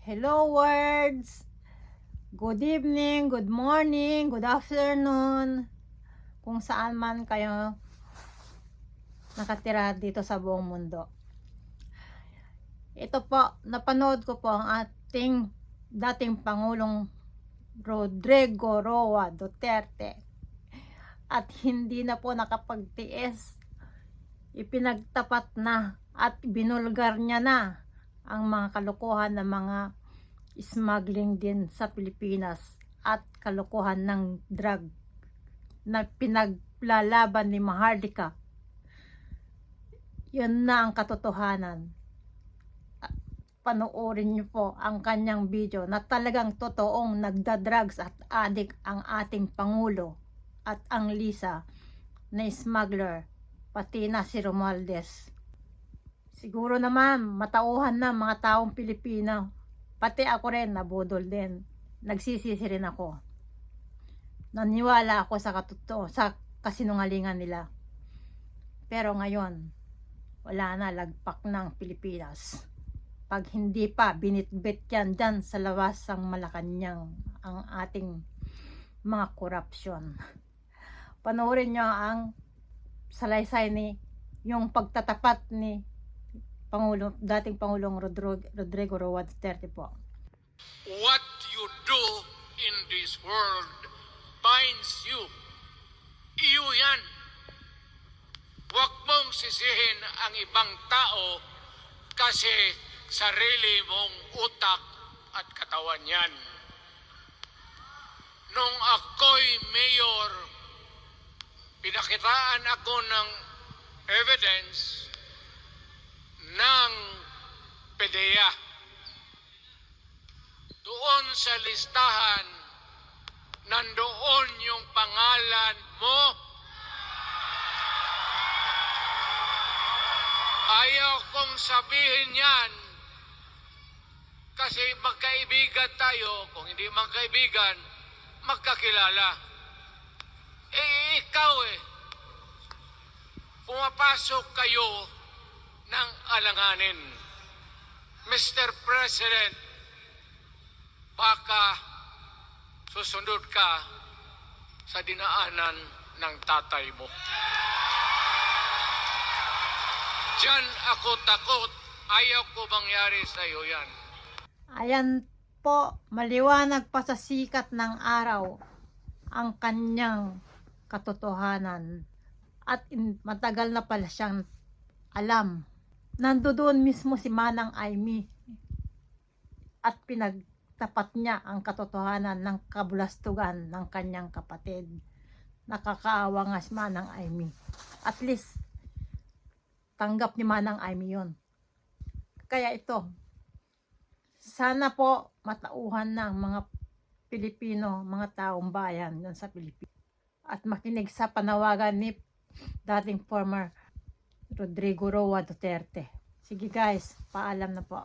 Hello words! Good evening, good morning, good afternoon. Kung saan man kayo nakatira dito sa buong mundo. Ito po, napanood ko po ang ating dating Pangulong Rodrigo Roa Duterte. At hindi na po nakapagtiis. Ipinagtapat na at binulgar niya na ang mga kalokohan ng mga smuggling din sa Pilipinas at kalokohan ng drug na pinaglalaban ni Mahardika. Yun na ang katotohanan. At Panoorin niyo po ang kanyang video na talagang totoong nagda-drugs at addict ang ating Pangulo at ang Lisa na smuggler pati na si Romualdez. Siguro naman, matauhan na mga taong Pilipino. Pati ako rin, nabudol din. Nagsisisi rin ako. Naniwala ako sa katuto, sa kasinungalingan nila. Pero ngayon, wala na lagpak ng Pilipinas. Pag hindi pa binitbit yan dyan sa lawas ng Malacanang ang ating mga korupsyon. Panoorin nyo ang salaysay ni yung pagtatapat ni Pangulo, dating Pangulong Rodrigo, Rodrigo Roa Duterte po. What you do in this world binds you. Iyo yan. Huwag mong sisihin ang ibang tao kasi sarili mong utak at katawan yan. Nung ako'y mayor, pinakitaan ako ng evidence ng PDEA. Doon sa listahan, nandoon yung pangalan mo. Ayaw kong sabihin yan kasi magkaibigan tayo. Kung hindi magkaibigan, magkakilala. Eh, ikaw eh. Pumapasok kayo ng alanganin. Mr. President, baka susunod ka sa dinaanan ng tatay mo. Diyan ako takot. Ayaw ko mangyari sa iyo yan. Ayan po, maliwanag pa sa sikat ng araw ang kanyang katotohanan. At matagal na pala siyang alam. Nandoon mismo si Manang Aimee at pinagtapat niya ang katotohanan ng kabulastugan ng kanyang kapatid. Nakakaawa nga si Manang Aimee. At least, tanggap ni Manang Aimee yun. Kaya ito, sana po matauhan ng mga Pilipino, mga taong bayan dyan sa Pilipinas. At makinig sa panawagan ni dating former Rodrigo Roa Duterte. Sige guys, paalam na po.